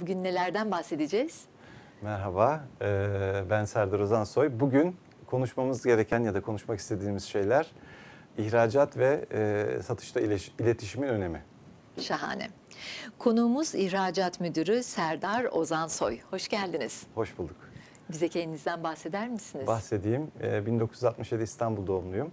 Bugün nelerden bahsedeceğiz? Merhaba, ben Serdar Ozansoy. Bugün konuşmamız gereken ya da konuşmak istediğimiz şeyler ihracat ve satışta iletişimin önemi. Şahane. Konuğumuz İhracat Müdürü Serdar Ozansoy. Hoş geldiniz. Hoş bulduk. Bize kendinizden bahseder misiniz? Bahsedeyim. Eee, 1967 İstanbul doğumluyum.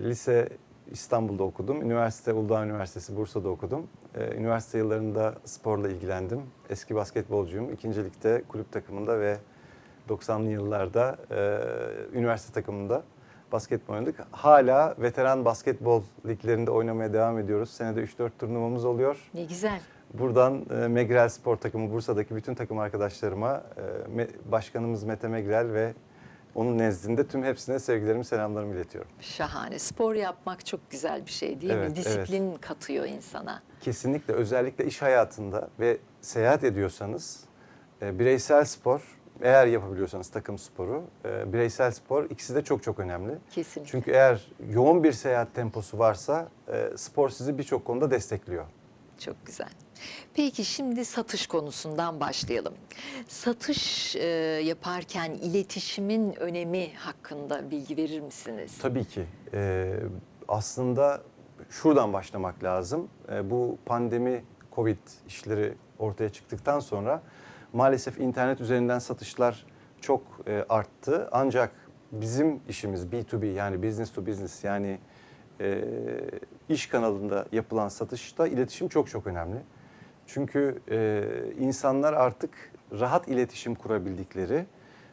Lise İstanbul'da okudum. Üniversite Uludağ Üniversitesi Bursa'da okudum. Eee, üniversite yıllarında sporla ilgilendim. Eski basketbolcuyum. İkinci ligde kulüp takımında ve 90'lı yıllarda eee, üniversite takımında basketbol oynadık. Hala veteran basketbol liglerinde oynamaya devam ediyoruz. Senede 3-4 turnuvamız oluyor. Ne güzel. Buradan e, Megrel Spor takımı Bursa'daki bütün takım arkadaşlarıma, e, Me- başkanımız Mete Megrel ve onun nezdinde tüm hepsine sevgilerimi, selamlarımı iletiyorum. Şahane. Spor yapmak çok güzel bir şey değil mi? Evet, Disiplin katıyor insana. Kesinlikle özellikle iş hayatında ve seyahat ediyorsanız e, bireysel spor, eğer yapabiliyorsanız takım sporu, e, bireysel spor ikisi de çok çok önemli. Kesinlikle. Çünkü eğer yoğun bir seyahat temposu varsa e, spor sizi birçok konuda destekliyor. Çok güzel. Peki şimdi satış konusundan başlayalım. Satış e, yaparken iletişimin önemi hakkında bilgi verir misiniz? Tabii ki. Ee, aslında şuradan başlamak lazım. Ee, bu pandemi, Covid işleri ortaya çıktıktan sonra maalesef internet üzerinden satışlar çok e, arttı. Ancak bizim işimiz B2B yani business to business yani e, iş kanalında yapılan satışta iletişim çok çok önemli. Çünkü e, insanlar artık rahat iletişim kurabildikleri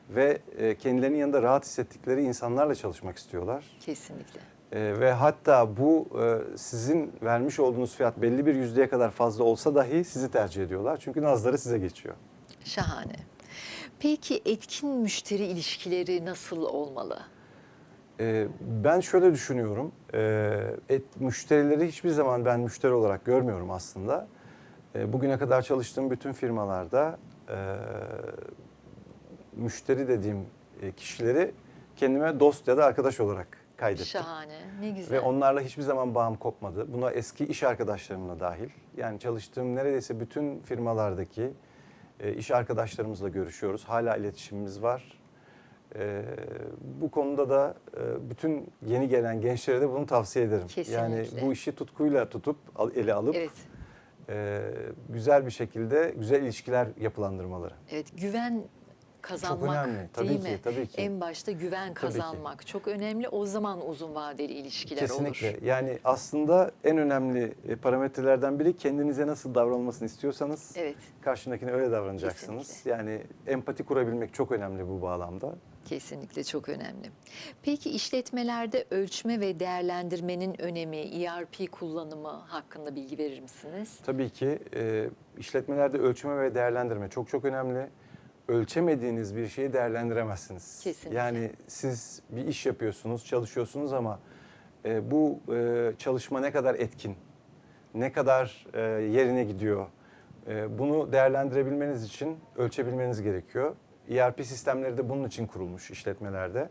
ve e, kendilerinin yanında rahat hissettikleri insanlarla çalışmak istiyorlar. Kesinlikle. E, ve hatta bu e, sizin vermiş olduğunuz fiyat belli bir yüzdeye kadar fazla olsa dahi sizi tercih ediyorlar. Çünkü nazları size geçiyor. Şahane. Peki etkin müşteri ilişkileri nasıl olmalı? E, ben şöyle düşünüyorum. E, et, müşterileri hiçbir zaman ben müşteri olarak görmüyorum aslında. E, bugüne kadar çalıştığım bütün firmalarda e, müşteri dediğim e, kişileri kendime dost ya da arkadaş olarak kaydettim. Şahane. Ne güzel. Ve onlarla hiçbir zaman bağım kopmadı. Buna eski iş arkadaşlarımla dahil. Yani çalıştığım neredeyse bütün firmalardaki e, iş arkadaşlarımızla görüşüyoruz. Hala iletişimimiz var. E, bu konuda da e, bütün yeni gelen gençlere de bunu tavsiye ederim. Yani Kesinlikle. bu işi tutkuyla tutup ele alıp Evet. E, güzel bir şekilde güzel ilişkiler yapılandırmaları. Evet, güven kazanmak önemli. Tabii değil ki, mi? tabii ki. En başta güven Tabii kazanmak çok önemli. O zaman uzun vadeli ilişkiler Kesinlikle. olur. Yani aslında en önemli e, parametrelerden biri kendinize nasıl davranılmasını istiyorsanız Evet, karşındakine öyle davranacaksınız. Kesinlikle. Yani empati kurabilmek çok önemli bu bağlamda. Kesinlikle çok önemli. Peki işletmelerde ölçme ve değerlendirmenin önemi, ERP kullanımı hakkında bilgi verir misiniz? Tabii ki e, işletmelerde ölçme ve değerlendirme çok çok önemli. Ölçemediğiniz bir şeyi değerlendiremezsiniz. Kesinlikle. Yani siz bir iş yapıyorsunuz, çalışıyorsunuz ama e, bu e, çalışma ne kadar etkin, ne kadar e, yerine gidiyor, e, bunu değerlendirebilmeniz için ölçebilmeniz gerekiyor. ERP sistemleri de bunun için kurulmuş işletmelerde.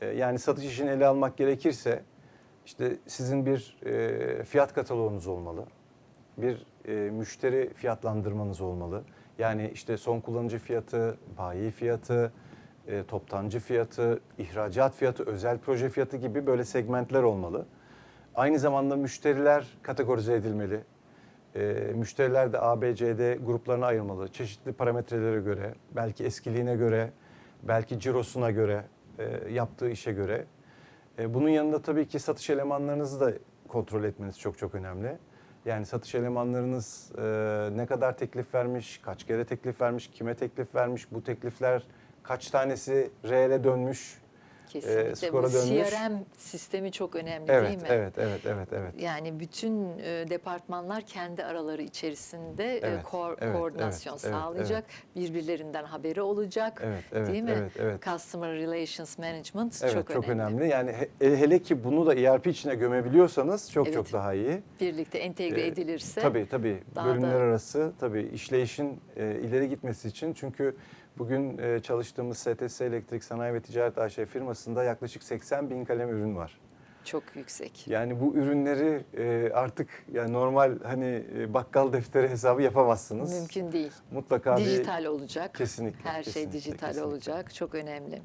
E, yani satış işini ele almak gerekirse işte sizin bir e, fiyat kataloğunuz olmalı. Bir e, müşteri fiyatlandırmanız olmalı. Yani işte son kullanıcı fiyatı, bayi fiyatı, toptancı fiyatı, ihracat fiyatı, özel proje fiyatı gibi böyle segmentler olmalı. Aynı zamanda müşteriler kategorize edilmeli. E, müşteriler de A, B, C, D gruplarına ayrılmalı. Çeşitli parametrelere göre, belki eskiliğine göre, belki cirosuna göre, e, yaptığı işe göre. E, bunun yanında tabii ki satış elemanlarınızı da kontrol etmeniz çok çok önemli. Yani satış elemanlarınız e, ne kadar teklif vermiş, kaç kere teklif vermiş, kime teklif vermiş, bu teklifler kaç tanesi reele dönmüş. Kesinlikle. Bu skora dönmüş. CRM sistemi çok önemli Evet, değil mi? evet, evet, evet, evet. Yani bütün e, departmanlar kendi araları içerisinde e, Evet, ko- evet, koordinasyon evet, evet, sağlayacak, birbirlerinden haberi olacak. Evet, evet, değil mi? evet, evet. Customer Relations Management Evet, çok, çok, önemli. önemli. Yani he- hele ki bunu da ERP içine gömebiliyorsanız çok Evet. çok daha iyi. Birlikte entegre Ee, edilirse Tabii tabii. Bölümler da- arası tabii işleyişin e, ileri gitmesi için çünkü bugün e, çalıştığımız STS Elektrik Sanayi ve Ticaret AŞ firmasında yaklaşık 80 bin kalem ürün var. Çok yüksek. Yani bu ürünleri e, artık yani normal hani e, bakkal defteri hesabı yapamazsınız. Mümkün değil. Mutlaka bir Dijital olacak. Kesinlikle, Her şey kesinlikle, dijital kesinlikle. olacak. Çok önemli.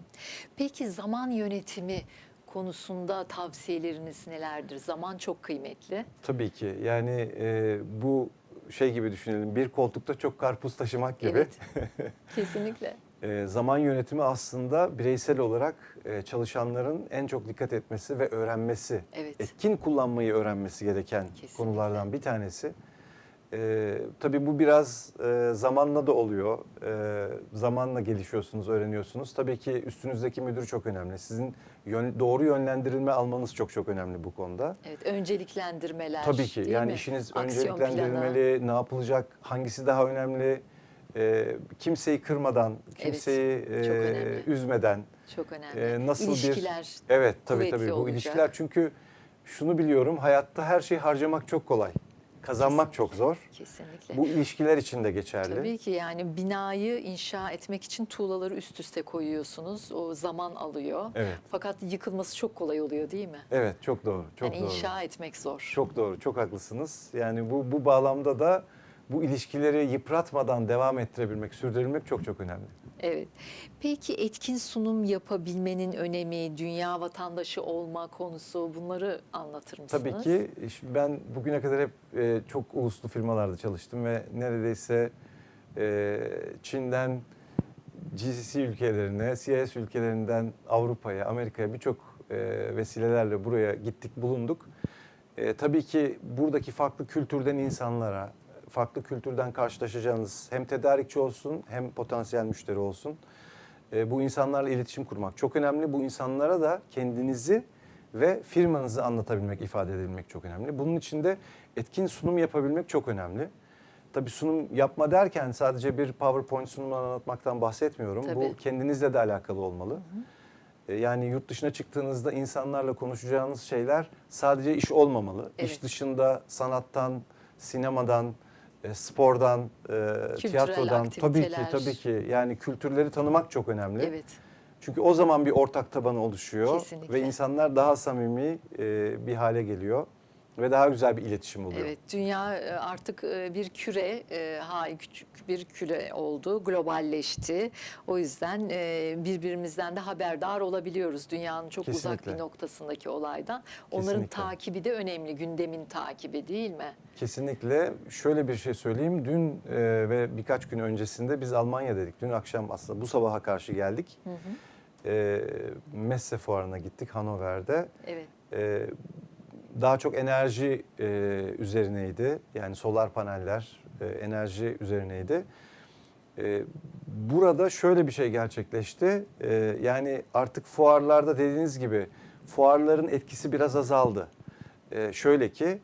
Peki zaman yönetimi konusunda tavsiyeleriniz nelerdir? Zaman çok kıymetli. Tabii ki. Yani e, bu şey gibi düşünelim. Bir koltukta çok karpuz taşımak gibi. Evet. Kesinlikle. E, zaman yönetimi aslında bireysel olarak e, çalışanların en çok dikkat etmesi ve öğrenmesi, Evet. etkin kullanmayı öğrenmesi gereken Kesinlikle. konulardan bir tanesi. E, tabii bu biraz e, zamanla da oluyor. E, zamanla gelişiyorsunuz, öğreniyorsunuz. Tabii ki üstünüzdeki müdür çok önemli. Sizin yön- doğru yönlendirilme almanız çok çok önemli bu konuda. Evet, önceliklendirmeler. Tabii ki. Yani mi? işiniz Aksiyon önceliklendirilmeli, ne yapılacak, hangisi daha önemli, e, kimseyi kırmadan, kimseyi çok e, önemli. üzmeden, Çok önemli. e, nasıl İlişkiler. bir... Evet tabii tabii bu olacak. ilişkiler çünkü şunu biliyorum hayatta her şeyi harcamak çok kolay. Kazanmak çok zor. Kesinlikle. Bu ilişkiler için de geçerli. Tabii ki yani binayı inşa etmek için tuğlaları üst üste koyuyorsunuz. O zaman alıyor. Evet. Fakat yıkılması çok kolay oluyor değil mi? Evet çok doğru. Çok yani doğru. inşa etmek zor. Çok doğru. Çok haklısınız. Yani bu bu bağlamda da bu ilişkileri yıpratmadan devam ettirebilmek, sürdürebilmek çok çok önemli. Evet. Peki etkin sunum yapabilmenin önemi, dünya vatandaşı olma konusu bunları anlatır mısınız? Tabii ki ben bugüne kadar hep e, çok uluslu firmalarda çalıştım ve neredeyse e, Çin'den GCC ülkelerine, CIS ülkelerinden Avrupa'ya, Amerika'ya birçok e, vesilelerle buraya gittik, bulunduk. E, tabii ki buradaki farklı kültürden insanlara, farklı kültürden karşılaşacağınız hem tedarikçi olsun hem potansiyel müşteri olsun. E, bu insanlarla iletişim kurmak çok önemli. Bu insanlara da kendinizi ve firmanızı anlatabilmek, ifade edebilmek çok önemli. Bunun için de etkin sunum yapabilmek çok önemli. Tabii sunum yapma derken sadece bir PowerPoint sunumu anlatmaktan bahsetmiyorum. Tabii. Bu kendinizle de alakalı olmalı. E, Yani yurt dışına çıktığınızda insanlarla konuşacağınız şeyler sadece iş olmamalı. Evet. İş dışında sanattan, sinemadan, e, spordan, e, tiyatrodan tabii ki aktiviteler. tabii ki yani kültürleri tanımak çok önemli. Evet. Çünkü o zaman bir ortak taban oluşuyor Kesinlikle. ve insanlar daha samimi e, bir hale geliyor ve daha güzel bir iletişim oluyor. Evet, dünya e, artık e, bir küre, e, ha küçük bir küre oldu, globalleşti. O yüzden birbirimizden de haberdar olabiliyoruz dünyanın çok uzak Kesinlikle. bir noktasındaki olaydan. Onların Kesinlikle. takibi de önemli, gündemin takibi değil mi? Kesinlikle. Şöyle bir şey söyleyeyim. Dün ve birkaç gün öncesinde biz Almanya dedik. Dün akşam aslında bu sabaha karşı geldik. E, Messe fuarına gittik Hannover'de. Evet, E, daha çok enerji e, üzerineydi. Yani solar paneller, e, enerji üzerineydi. E, burada şöyle bir şey gerçekleşti. E, yani artık fuarlarda dediğiniz gibi fuarların etkisi biraz azaldı. E, şöyle ki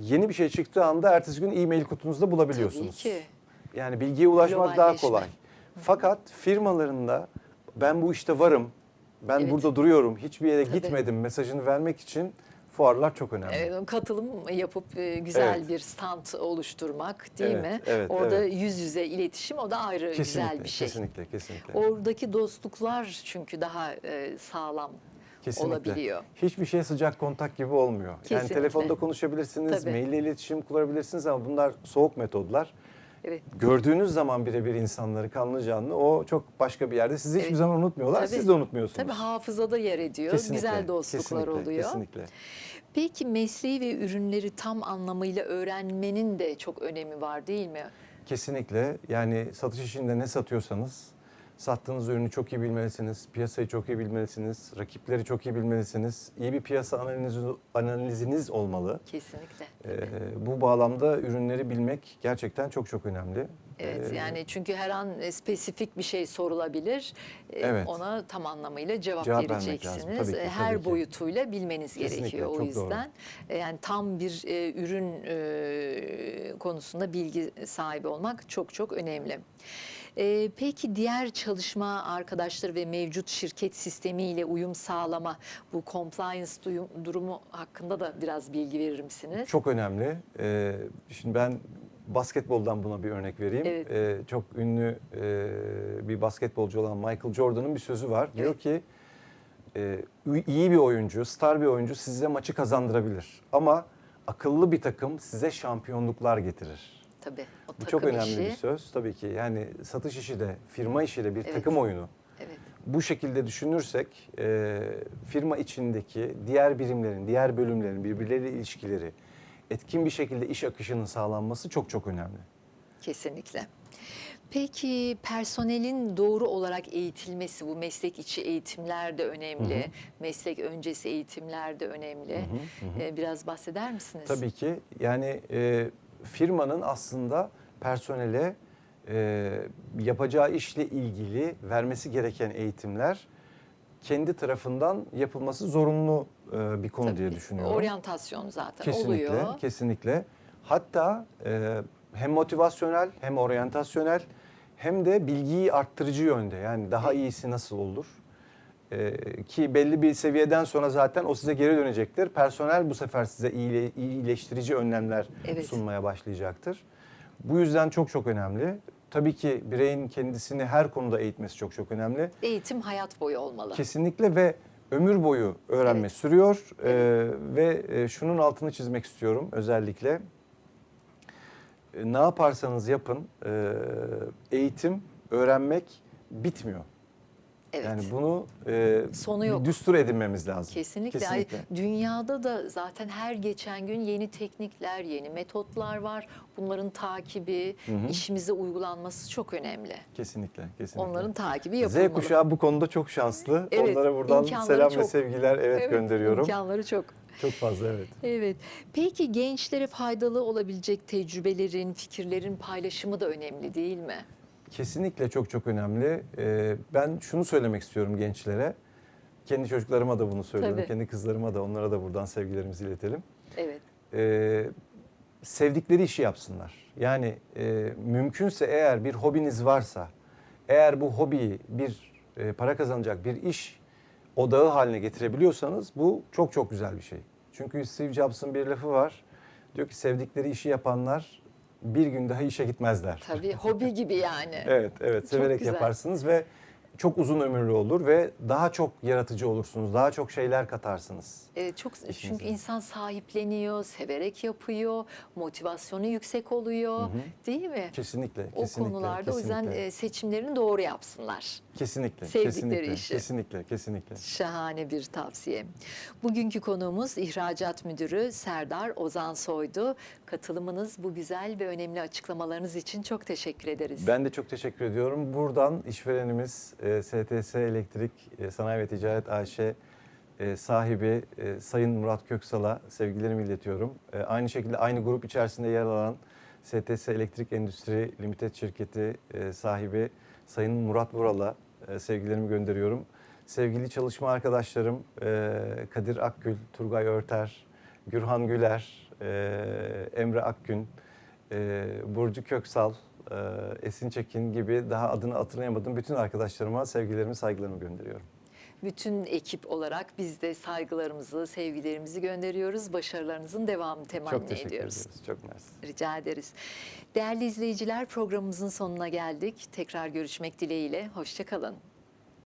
yeni bir şey çıktığı anda ertesi gün e-mail kutunuzda bulabiliyorsunuz. tabii ki. Yani bilgiye ulaşmak daha kolay. Fakat firmalarında ben bu işte varım, ben Evet. burada duruyorum, hiçbir yere Tabii. gitmedim mesajını vermek için fuarlar çok önemli. Evet, katılım yapıp e, güzel Evet. bir stand oluşturmak değil Evet, mi? evet, Orada evet. yüz yüze iletişim o da ayrı kesinlikle, güzel bir şey. kesinlikle, kesinlikle. Oradaki dostluklar çünkü daha e, sağlam Kesinlikle. olabiliyor. Hiçbir şey sıcak kontak gibi olmuyor. Yani Kesinlikle. telefonda konuşabilirsiniz, Tabii. maille iletişim kurabilirsiniz ama bunlar soğuk metodlar. Evet. Gördüğünüz zaman birebir insanları kanlı canlı o çok başka bir yerde. Sizi hiçbir Evet. zaman unutmuyorlar, Tabii. siz de unutmuyorsunuz. Tabii hafızada yer ediyor. Güzel dostluklar kesinlikle, oluyor. Kesinlikle. Peki mesleği ve ürünleri tam anlamıyla öğrenmenin de çok önemi var değil mi? Kesinlikle. Yani satış işinde ne satıyorsanız sattığınız ürünü çok iyi bilmelisiniz. Piyasayı çok iyi bilmelisiniz. Rakipleri çok iyi bilmelisiniz. İyi bir piyasa analizi, analiziniz olmalı. Kesinlikle. Ee, bu bağlamda ürünleri bilmek gerçekten çok çok önemli. Evet Ee, yani çünkü her an e, spesifik bir şey sorulabilir. E, Evet. Ona tam anlamıyla cevap, Cevap vereceksiniz. lazım. Ki, her ki. boyutuyla bilmeniz Kesinlikle, gerekiyor o çok doğru. yüzden. E, Yani tam bir e, ürün e, konusunda bilgi sahibi olmak çok çok önemli. E, peki diğer çalışma arkadaşları ve mevcut şirket sistemiyle uyum sağlama bu compliance duyum- durumu hakkında da biraz bilgi verir misiniz? Çok önemli. Ee, şimdi ben basketboldan buna bir örnek vereyim. Evet. Ee, çok ünlü e, bir basketbolcu olan Michael Jordan'ın bir sözü var. Diyor Evet. ki e, iyi bir oyuncu, star bir oyuncu size maçı kazandırabilir. Ama akıllı bir takım size şampiyonluklar getirir. Tabii. O Bu çok önemli işi. bir söz tabii ki. Yani satış işi de, firma işi de bir Evet. takım oyunu. Evet. Bu şekilde düşünürsek e, firma içindeki diğer birimlerin, diğer bölümlerin birbirleriyle ilişkileri, etkin bir şekilde iş akışının sağlanması çok çok önemli. Kesinlikle. Peki personelin doğru olarak eğitilmesi, bu meslek içi eğitimler de önemli, meslek öncesi eğitimler de önemli. Ee, Biraz bahseder misiniz? Tabii ki yani e, firmanın aslında personele e, yapacağı işle ilgili vermesi gereken eğitimler kendi tarafından yapılması zorunlu e, bir konu diye Tabii. düşünüyorum. Oryantasyon zaten Kesinlikle, oluyor. kesinlikle. Hatta e, hem motivasyonel hem oryantasyonel hem de bilgiyi arttırıcı yönde. Yani daha iyisi nasıl olur? E, ki belli bir seviyeden sonra zaten o size geri dönecektir. Personel bu sefer size iyile, iyileştirici önlemler Evet. sunmaya başlayacaktır. Bu yüzden çok çok önemli. Tabii ki bireyin kendisini her konuda eğitmesi çok çok önemli. Eğitim hayat boyu olmalı. Kesinlikle ve ömür boyu öğrenme Evet. sürüyor Ee, ve e, şunun altını çizmek istiyorum özellikle. E, ne yaparsanız yapın e, eğitim, öğrenmek bitmiyor. Evet. Yani bunu e, Sonu yok. düstur edinmemiz lazım. Kesinlikle. Ay, dünyada da zaten her geçen gün yeni teknikler, yeni metotlar var. Bunların takibi, işimize uygulanması çok önemli. Kesinlikle, kesinlikle. Onların takibi Z yapılmalı. kuşağı bu konuda çok şanslı. Evet, Onlara buradan selam ve çok. sevgiler evet, gönderiyorum. imkanları çok. Çok fazla evet. Evet. Peki gençlere faydalı olabilecek tecrübelerin, fikirlerin paylaşımı da önemli değil mi? Kesinlikle çok çok önemli. Ee, ben şunu söylemek istiyorum gençlere. Kendi çocuklarıma da bunu söylüyorum. Tabii. Kendi kızlarıma da onlara da buradan sevgilerimizi iletelim. Evet. Ee, sevdikleri işi yapsınlar. Yani e, mümkünse eğer bir hobiniz varsa, eğer bu hobiyi bir e, para kazanacak bir iş odağı haline getirebiliyorsanız bu çok çok güzel bir şey. Çünkü Steve Jobs'ın bir lafı var. Diyor ki sevdikleri işi yapanlar bir gün daha işe gitmezler. Tabii hobi gibi yani. Evet, evet. Severek yaparsınız ve çok uzun ömürlü olur ve daha çok yaratıcı olursunuz. Daha çok şeyler katarsınız. Evet, çok çünkü İşinize. insan sahipleniyor, severek yapıyor, motivasyonu yüksek oluyor, değil mi? Kesinlikle, O kesinlikle. konularda o yüzden kesinlikle. e, seçimlerini doğru yapsınlar. kesinlikle, sevdikleri kesinlikle, işi. kesinlikle, kesinlikle. Şahane bir tavsiye. Bugünkü konuğumuz İhracat Müdürü Serdar Ozan Soydu. Katılımınız, bu güzel ve önemli açıklamalarınız için çok teşekkür ederiz. Ben de çok teşekkür ediyorum. Buradan işverenimiz e, STS Elektrik e, Sanayi ve Ticaret AŞ e, sahibi e, Sayın Murat Köksal'a sevgilerimi iletiyorum. E, aynı şekilde aynı grup içerisinde yer alan STS Elektrik Endüstri Limited şirketi e, sahibi Sayın Murat Vural'a e, sevgilerimi gönderiyorum. Sevgili çalışma arkadaşlarım e, Kadir Akgül, Turgay Örter, Gürhan Güler, e, Emre Akgün, e, Burcu Köksal, Esin Çekin gibi daha adını hatırlayamadığım bütün arkadaşlarıma sevgilerimi, saygılarımı gönderiyorum. Bütün ekip olarak biz de saygılarımızı, sevgilerimizi gönderiyoruz. Başarılarınızın devamını temenni Çok teşekkür ediyoruz. ediyoruz. Çok mersi. Rica ederiz. Değerli izleyiciler programımızın sonuna geldik. Tekrar görüşmek dileğiyle. Hoşçakalın.